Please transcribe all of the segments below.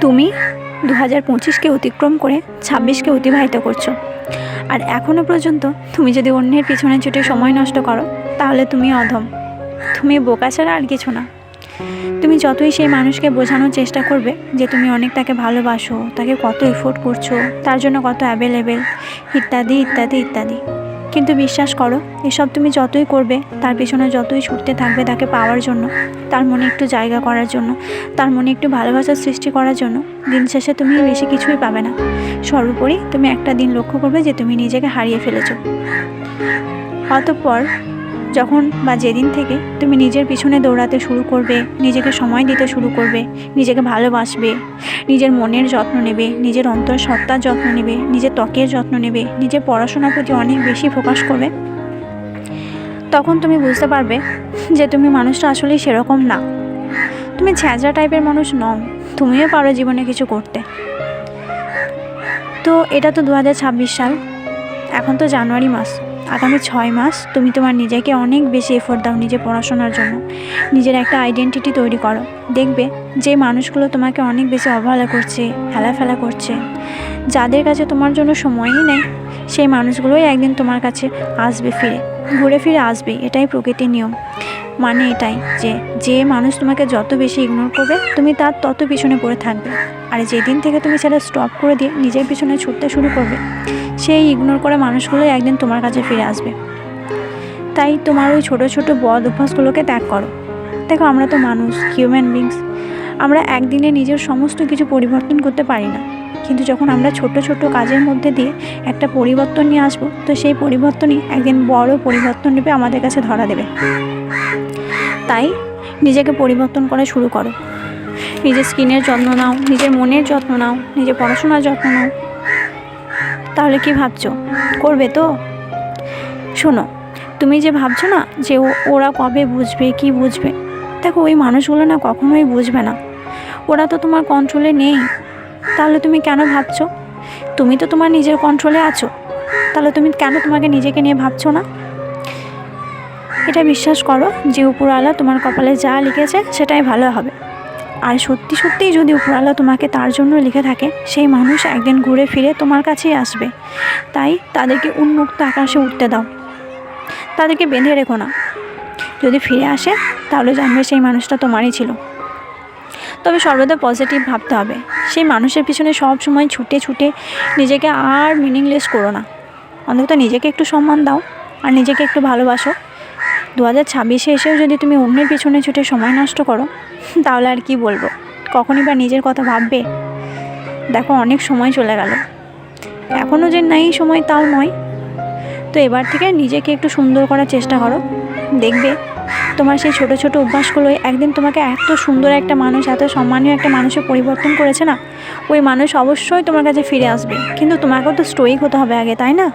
তুমি দু হাজার পঁচিশকে অতিক্রম করে ছাব্বিশকে অতিবাহিত করছ। আর এখনও পর্যন্ত তুমি যদি অন্যের পিছনে ছুটে সময় নষ্ট করো, তাহলে তুমি অধম। তুমি বোকা ছাড়া আর কিছু না। তুমি যতই সেই মানুষকে বোঝানোর চেষ্টা করবে যে তুমি অনেক তাকে ভালোবাসো, তাকে কত এফোর্ট করছ, তার জন্য কত অ্যাভেলেবেল ইত্যাদি ইত্যাদি ইত্যাদি। কিন্তু বিশ্বাস করো, এসব তুমি যতই করবে, তার পেছনে যতই ছুটতে থাকবে তাকে পাওয়ার জন্য, তার মনে একটু জায়গা করার জন্য, তার মনে একটু ভালোবাসার সৃষ্টি করার জন্য, দিন শেষে তুমি বেশি কিছুই পাবে না। সর্বোপরি তুমি একটা দিন লক্ষ্য করবে যে তুমি নিজেকে হারিয়ে ফেলেছো। অতঃপর যখন বা যেদিন থেকে তুমি নিজের পিছনে দৌড়াতে শুরু করবে, নিজেকে সময় দিতে শুরু করবে, নিজেকে ভালোবাসবে, নিজের মনের যত্ন নেবে, নিজের অন্তর সত্তার যত্ন নেবে, নিজের ত্বকের যত্ন নেবে, নিজের পড়াশোনার প্রতি অনেক বেশি ফোকাস করবে, তখন তুমি বুঝতে পারবে যে তুমি মানুষটা আসলে সেরকম না। তুমি ছ্যাঁচড়া টাইপের মানুষ নও, তুমিও পারো জীবনে কিছু করতে। তো এটা তো দু হাজার ছাব্বিশ সাল, এখন তো জানুয়ারি মাস। আগামী ছয় মাস তুমি তোমার নিজেকে অনেক বেশি এফোর্ট দাও নিজে পড়াশোনার জন্য। নিজের একটা আইডেন্টিটি তৈরি করো। দেখবে যে মানুষগুলো তোমাকে অনেক বেশি অবহেলা করছে, হেলাফেলা করছে। যাদের কাছে তোমার জন্য সময়ই নেই, সেই মানুষগুলোই একদিন তোমার কাছে আসবে ফিরে। ঘুরে ফিরে আসবে, এটাই প্রকৃতির নিয়ম। মানে এটাই যে যে মানুষ তোমাকে যত বেশি ইগনোর করবে, তুমি তার তত পিছনে পড়ে থাকবে। আর যেদিন থেকে তুমি সেটা স্টপ করে দিয়ে নিজের পিছনে ছুটতে শুরু করবে সেই ইগনোর করা মানুষগুলোই একদিন তোমার কাছে ফিরে আসবে। তাই তোমার ওই ছোটো ছোটো বদ অভ্যাসগুলোকে ত্যাগ করো। দেখো আমরা তো মানুষ হিউম্যান বিংস আমরা একদিনে নিজের সমস্ত কিছু পরিবর্তন করতে পারি না। কিন্তু যখন আমরা ছোট ছোট কাজের মধ্যে দিয়ে একটা পরিবর্তন নিয়ে আসব, তো সেই পরিবর্তনই একদিন বড় পরিবর্তন রূপে আমাদের কাছে ধরা দেবে। তাই নিজেকে পরিবর্তন করা শুরু করো। নিজের স্কিনের যত্ন নাও, নিজের মনের যত্ন নাও, নিজের পড়াশোনার যত্ন নাও। তাহলে কি ভাবছ? করবে তো? শোনো, তুমি যে ভাবছ না যে ওরা কবে বুঝবে, কি বুঝবে? দেখো, ওই মানুষগুলো না কখনোই বুঝবে না। ওরা তো তোমার কন্ট্রোলে নেই। তাহলে তুমি কেন ভাবছ? তুমি তো তোমার নিজের কন্ট্রোলে আছো। তাহলে তুমি কেন তোমাকে নিজেকে নিয়ে ভাবছ না? এটা বিশ্বাস করো যে উপরওয়ালা তোমার কপালে যা লিখেছে, সেটাই ভালো হবে। আর সত্যি সত্যিই যদি উপরওয়ালা তোমাকে তার জন্য লিখে থাকে, সেই মানুষ একদিন ঘুরে ফিরে তোমার কাছেই আসবে। তাই তাদেরকে উন্মুক্ত আকাশে উঠতে দাও। তাদেরকে বেঁধে রেখো না। যদি ফিরে আসে, তাহলে জানবে সেই মানুষটা তোমারই ছিল। তবে সর্বদা পজিটিভ ভাবতে হবে। সেই মানুষের পিছনে সব সময় ছুটে ছুটে নিজেকে আর মিনিংলেস করো না। অন্তত নিজেকে একটু সম্মান দাও, আর নিজেকে একটু ভালোবাসো। দু হাজার ছাব্বিশে এসেও যদি তুমি অন্যের পিছনে ছুটে সময় নষ্ট করো, তাহলে আর কি বলব? কখনই বা নিজের কথা ভাববে? দেখো, অনেক সময় চলে গেল। এখনও যে নাই সময়, তাও নয়। তো এবার থেকে নিজেকে একটু সুন্দর করার চেষ্টা করো। দেখবে, তোমার সেই ছোট ছোট অভ্যাসগুলোই একদিন তোমাকে এত সুন্দর একটা মানুষ, এত সম্মানীয় একটা মানুষের পরিবর্তন করেছে না? ওই মানুষ অবশ্যই তোমার কাছে ফিরে আসবে। কিন্তু তোমাকেও তো স্টোইক হতে হবে আগে, তাই না?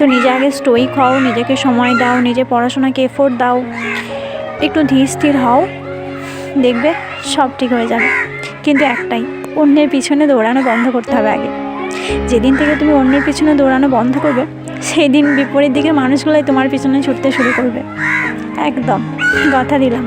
তো নিজে আগে স্টোইক হও, নিজেকে সময় দাও, নিজে পড়াশোনাকে এফোর্ট দাও, একটু ধীর স্থির হও, দেখবে সব ঠিক হয়ে যাবে। কিন্তু একটাই, অন্যের পিছনে দৌড়ানো বন্ধ করতে হবে আগে। যেদিন থেকে তুমি অন্যের পিছনে দৌড়ানো বন্ধ করবে সেই দিন বিপরীত দিকে মানুষগুলোই তোমার পিছনে ছুটতে শুরু করবে। একদম, কথা দিলাম।